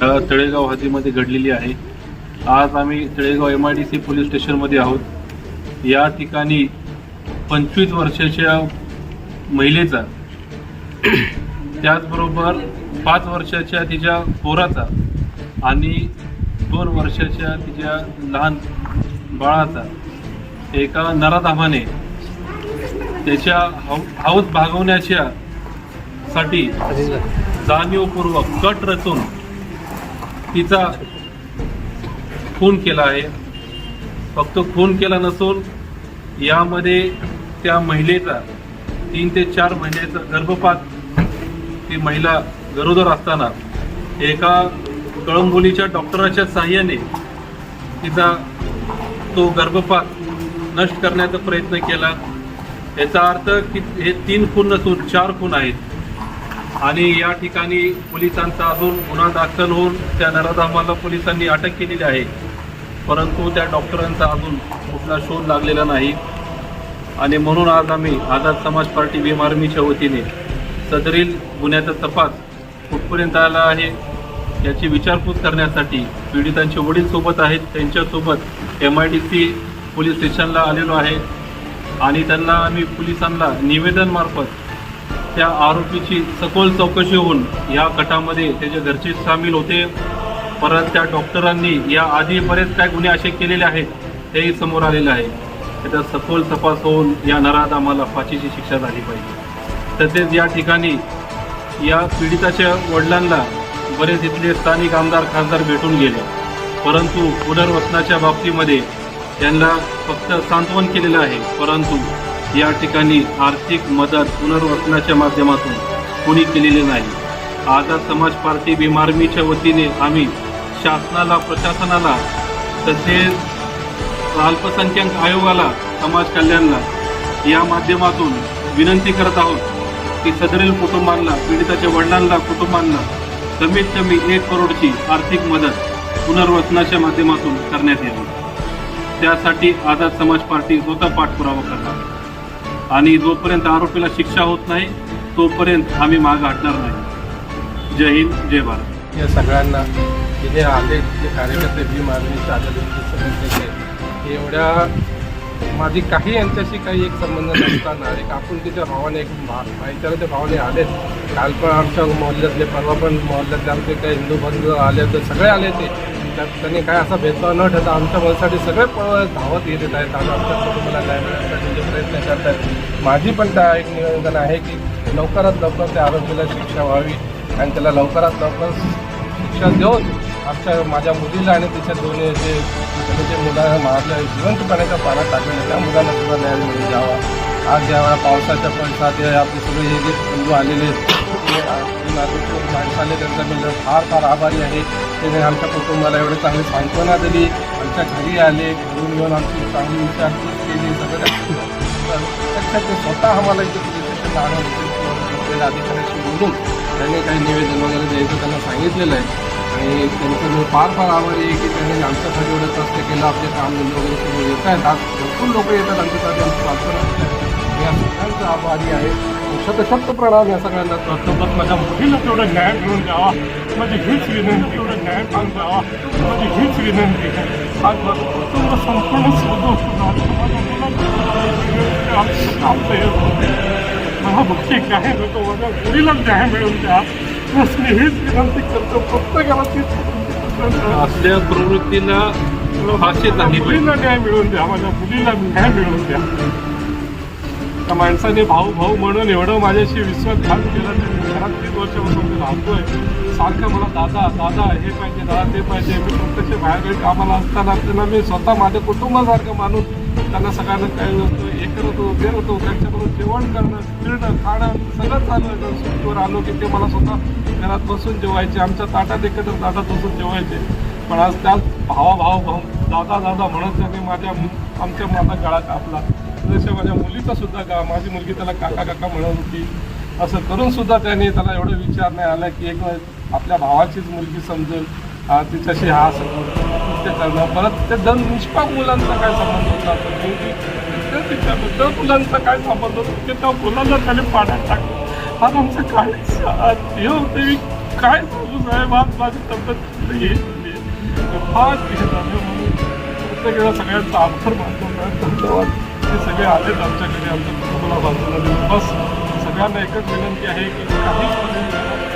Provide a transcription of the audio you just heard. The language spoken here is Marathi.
तळेगाव हद्दीमध्ये घडलेली आहे. आज आम्ही Talegaon M I D C police स्टेशनमध्ये आहोत. या ठिकाणी पंचवीस वर्षाच्या महिलेचा त्याचबरोबर पाच वर्षाच्या तिच्या पोराचा आणि दोन वर्षाच्या तिच्या लहान बाळाचा एका नराधामाने त्याच्या हौ हौस भागवण्याच्या साठी जाणीवपूर्वक कट रचून तिचा खून केला आहे. फक्त खून केला नसून यामध्ये त्या महिलेचा तीन ते चार महिन्याचा गर्भपात ती महिला गरोदर असताना एका कळंबोलीच्या डॉक्टराच्या साह्याने तिचा तो गर्भपात नष्ट करण्याचा प्रयत्न केला. याचा अर्थ की हे तीन खून नसून चार खून आहेत. आणि या ठिकाणी पोलिसांचा अजून गुन्हा दाखल होऊन त्या नराधामाला पोलिसांनी अटक केलेली आहे. परंतु त्या डॉक्टरांचा अजून कुठला शोध लागलेला नाही. आणि म्हणून आज आम्ही आझाद समाज पार्टी भीम आर्मीच्या वतीने सदरील गुन्ह्याचा तपास कुठपर्यंत आला आहे याची विचारपूस करण्यासाठी पीडितांचे वडील सोबत आहेत त्यांच्यासोबत M I D C police स्टेशनला आलेलो आहे. आणि त्यांना आम्ही पोलिसांना निवेदनमार्फत त्या आरोपीची सखोल चौकशी होऊन या कटामध्ये त्याचे घरचे सामील होते परत त्या डॉक्टरांनी या आधी बरेच काय गुन्हे असे केलेले आहेत तेही समोर आलेले आहे. त्याचा सखोल तपास होऊन या नराधामाला फाशीची शिक्षा झाली पाहिजे. तसेच या ठिकाणी या पीडिताच्या वडिलांना बरेच इथले स्थानिक आमदार खासदार भेटून गेले. परंतु पुनर्वसनाच्या बाबतीमध्ये त्यांना फक्त सांत्वन केलेलं आहे. परंतु या ठिकाणी आर्थिक मदत पुनर्वसनाच्या माध्यमातून कोणी केलेली नाही. आझाद समाज पार्टी भीम वतीने आम्ही शासनाला प्रशासनाला तसेच अल्पसंख्याक आयोगाला समाज कल्याणला या माध्यमातून विनंती करत आहोत की सदरील कुटुंबांना पीडिताच्या वडिलांना कुटुंबांना कमीत कमी एक करोडची आर्थिक मदत पुनर्वसनाच्या माध्यमातून करण्यात यावी. त्यासाठी आझाद समाज पार्टी स्वतः पाठपुरावा करणार आणि जोपर्यंत आरोपीला शिक्षा होत नाही तोपर्यंत आम्ही माग हटणार नाही. जय हिंद जय भारत. या सगळ्यांना हे आले जे कार्यकर्ते भीम आर्मीचे आझाद समितीचे एवढ्या माझी काही यांच्याशी काही एक संबंध नसताना एक आपुलकीच्या भावाने एक भा भाईचाराच्या भावाने आलेत. काल पण आमच्या मोहल्ल्यातले परवा पण मोहल्ल्यातले आमचे काही हिंदू बंधू आले तर सगळे आले ते त्यात त्यांनी काय असा भेदभाव न ठेवता आमच्या मनासाठी सगळे पळ धावत येत आहेत. आणि आमच्या कुटुंबाला काय प्रयत्न करतात माझी पण त्या एक निवेदन आहे की लवकरात लवकर त्या आरोपीला शिक्षा व्हावी आणि त्याला लवकरात लवकर शिक्षा देऊन आमच्या माझ्या मुलीला आणि तिच्या दोन्ही जे जे मुलांना मारलं जिवंतपणाच्या पाण्यात टाकलेल्या त्या मुलांना सुद्धा न्याय मिळून द्यावा. आज ज्यावेळेला पावसाच्या पडसाद आपले सगळे हे जे बंधू आलेले माणसाने त्यांचा मी फार फार आभारी आहे. त्याने आमच्या कुटुंबाला एवढी चांगली सांत्वना दिली. आमच्या घरी आले घरून येऊन आमची चांगली विचारपूस केली सगळं. ते स्वतः आम्हाला इथे पोलीस स्टेशनला आणून अधिकाऱ्याशी बोलून त्यांनी काही निवेदन वगैरे द्यायचं त्यांना सांगितलेलं आहे. आणि त्यांचं मी फार फार आभारी आहे की त्यांनी आमच्यासाठी एवढं कष्ट केलं आपले काम वगैरे सुरू येत आहेत. आज भरपूर लोक येतात आमच्यासाठी आमचं प्रार्थना या सगळ्यांचा आभारी आहे. शतशक्त प्रणाम या सगळ्यांना. करतो सोबत माझ्या मुलीला तेवढं न्याय मिळून द्यावा माझी हीच विनंती तेवढं न्याय पाहून द्यावा माझी हीच विनंती. आज कुटुंब संपूर्ण मला मुख्य न्याय नको माझ्या मुलीला न्याय मिळून द्या बस मी हीच विनंती करतो प्रत्येकाला तीच असल्या प्रवृत्तीला फाशी झाली मुलीला न्याय मिळवून द्या माझ्या मुलीला न्याय मिळवून द्या. त्या माणसाने भाऊ भाऊ म्हणून एवढं माझ्याशी विश्वासघात केला ते मी घरात तीन वर्षापासून मी राहतोय. सारखं मला दादा दादा हे पाहिजे दादा ते पाहिजे. मी प्रत्यक्ष बाहेरकडे कामाला असताना त्यांना मी स्वतः माझ्या कुटुंबासारखं मानून त्यांना सगळ्यांना काय असतो हे करत होतो ते होतो. त्यांच्याकडून जेवण करणं फिरणं खाणं सगळं चालू सुट्टीवर आलो की ते मला स्वतः घरात बसून जेवायचे. आमच्या ताटात एकत्र ताटात बसून जेवायचे. पण आज त्याच भावा भाव भाऊ दादा दादा म्हणत त्यांनी माझ्या आमच्या माझा गळा कापला जसे माझ्या मुलीचा सुद्धा माझी मुलगी त्याला काका काका म्हणत होती. असं करून सुद्धा त्याने त्याला एवढं विचार नाही आला की एक आपल्या भावाचीच मुलगी समजेल तिच्याशी हा संबंध ते करणं. परत ते दन निष्पाप मुलांचा काय संबंध होता? तर मी मुलांचा काय संबंध होता? की त्या मुलांना त्याने पाण्यात टाकलं हा आमचं काय हे होते काय सांगू साहेब? आज माझी तब्येत फार हे झालं. म्हणून प्रत्येक वेळा सगळ्यांचा आभार मानतो. धन्यवाद. ते सगळे आलेत आमच्याकडे आमच्या कुटुंबाला बाजूला देऊन बस सगळ्यांना एकच विनंती आहे की काही